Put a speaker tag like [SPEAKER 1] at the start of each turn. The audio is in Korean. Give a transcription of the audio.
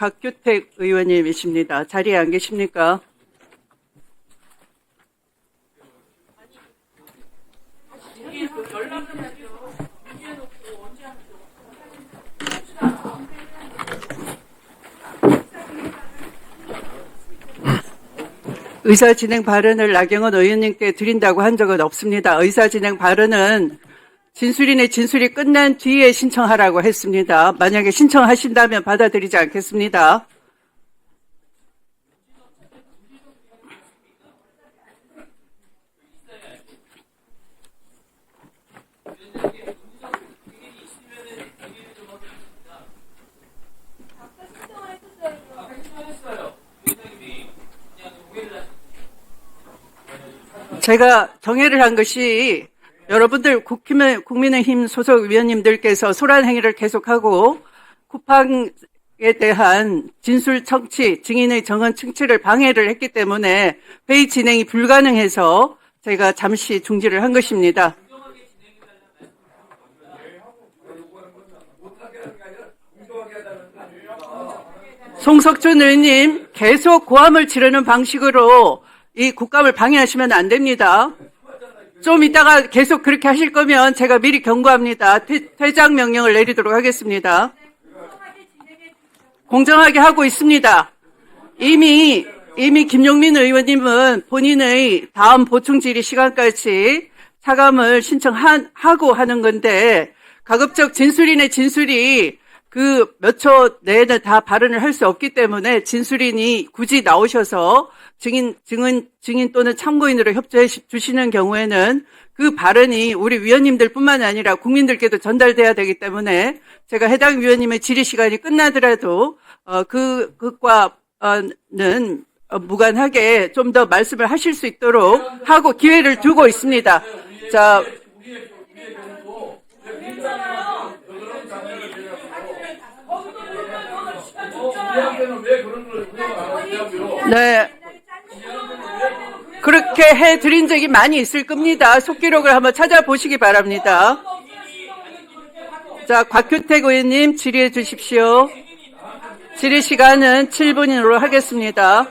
[SPEAKER 1] 곽규택 의원님이십니다. 자리에 안 계십니까? 의사 진행 발언을 나경원 의원님께 드린다고 한 적은 없습니다. 의사 진행 발언은 진술인의 진술이 끝난 뒤에 신청하라고 했습니다. 만약에 신청하신다면 받아들이지 않겠습니다. 제가 정해를 한 것이 여러분들 국민의힘 소속 위원님들께서 소란 행위를 계속하고 쿠팡에 대한 진술 청취, 증인의 정언 청취를 방해를 했기 때문에 회의 진행이 불가능해서 제가 잠시 중지를 한 것입니다. 송석준 의원님 계속 고함을 지르는 방식으로 이 국감을 방해하시면 안 됩니다. 좀 이따가 계속 그렇게 하실 거면 제가 미리 경고합니다. 퇴, 퇴장 명령을 내리도록 하겠습니다. 공정하게 하고 있습니다. 이미 이미 김용민 의원님은 본인의 다음 보충 질의 시간까지 차감을 신청하고 하는 건데 가급적 진술인의 진술이 그 몇 초 내에는 다 발언을 할 수 없기 때문에 진술인이 굳이 나오셔서 증인 증인 증인 또는 참고인으로 협조해 시- 주시는 경우에는 그 발언이 우리 위원님들 뿐만 아니라 국민들께도 전달돼야 되기 때문에 제가 해당 위원님의 질의 시간이 끝나더라도 어, 그 그과는 어, 무관하게 좀 더 말씀을 하실 수 있도록 하고 기회를 두고 있습니다. 자,
[SPEAKER 2] 우리한테는 왜 그런 걸 우리가 하냐고요.
[SPEAKER 1] 네. 그렇게 해 드린 적이 많이 있을 겁니다. 속기록을 한번 찾아보시기 바랍니다. 자, 곽규택 의원님 질의해 주십시오. 질의 시간은 7분으로 하겠습니다.